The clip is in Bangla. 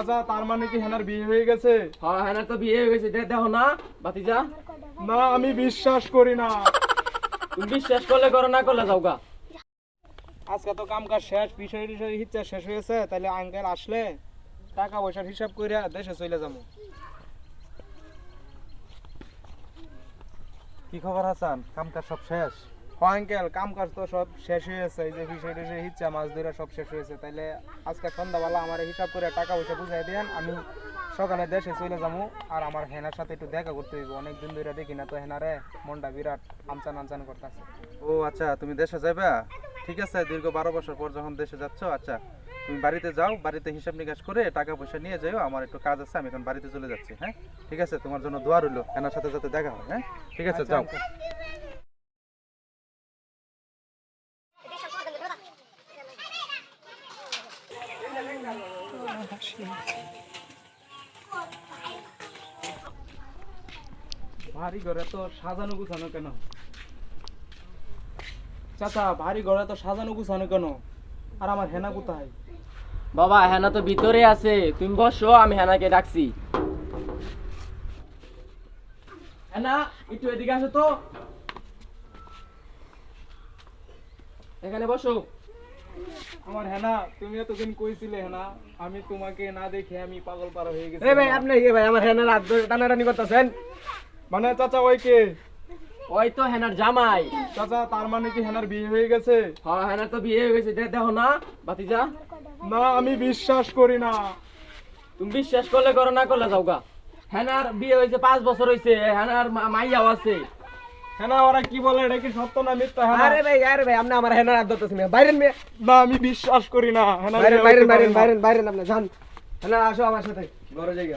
চাচা তার মানে কি হেনার বিয়ে হয়ে গেছে? হ্যাঁ হ্যাঁ তো বিয়ে হয়ে গেছে। দেখো না বাতিজা না আমি বিশ্বাস করি না। তুমি বিশ্বাস করলে করো না করলে যাও গা। আজকে তো কাম কাজ শেষ বিষয় টিষয় ইচ্ছা শেষ হয়েছে তাহলে আঙ্কেল আসলে টাকা পয়সার হিসাব করে দেশে চলে যাব। কি খবর হাসান? কাম কাজ সব শেষ? হ আঙ্কেল কাম কাজ তো সব শেষ হয়েছে এই যে বিষয় টিষয় ইচ্ছা মাছ ধরে সব শেষ হয়েছে তাইলে আজকে সন্ধ্যাবেলা আমার হিসাব করে টাকা পয়সা বুঝাই দেন আমি সকালে দেশে চলে যাব আর আমার হেনার সাথে একটু দেখা করতে হইব। অনেক দিন ধরে দেখি না তো হেনারে মনটা বিরাট আনচান আনচান করতেছে। ও আচ্ছা তুমি দেশে যাবে ঠিক আছে দীর্ঘ বারো বছর পর যখন দেশে যাচ্ছ আচ্ছা তুমি বাড়িতে যাও বাড়িতে হিসাব নিকাশ করে টাকা পয়সা নিয়ে যাও আমার একটু কাজ আছে আমি এখন বাড়িতে চলে যাচ্ছি হ্যাঁ? ঠিক আছে তোমার জন্য দোয়া রইল হেনার সাথে যাতে দেখা হয় হ্যাঁ? ঠিক আছে আচ্ছা, যাও। ভারী ঘরে তো সাজানো গুছানো কেন? চাচা ভারী ঘরে তো সাজানো গুছানো কেন? আর আমার হেনা কোথায়? বাবা হেনা তো ভিতরে আছে। তুমি বসো আমি হেনাকে ডাকছি। হেনা একটু এদিকে আসো তো। এখানে বসো। আমার হেনা তুমি এতদিন কইছিলে হেনা আমি তোমাকে না দেখে আমি পাগল পারা হয়ে গেছি। এই ভাই আপনি কি ভাই আমার হেনার হাত ধরে টানাটানি করতেছেন। মানে চাচা ওই কে? ওই তো হেনার জামাই। চাচা তার মানে কি হেনার বিয়ে হয়ে গেছে? হ্যাঁ হেনার তো বিয়ে হয়ে গেছে। দে- দেখো না বাতিজা না আমি বিশ্বাস করি না। তুমি বিশ্বাস করলে করো না করলে যাও গা। হেনার বিয়ে হয়েছে পাঁচ বছর হয়েছে হেনার মাইয়াও আছে। হেনা ওরা কি বলে এটা কি সত্য না মিথ্যা হেনা? আরে ভাই আরে ভাই আপনি আমার হেনার আদত আছে বাইরেন মে আমি বিশ্বাস করি না হেনা বাইরেন বাইরেন আপনি যান। হেনা আসো আমার সাথে ঘরে যাই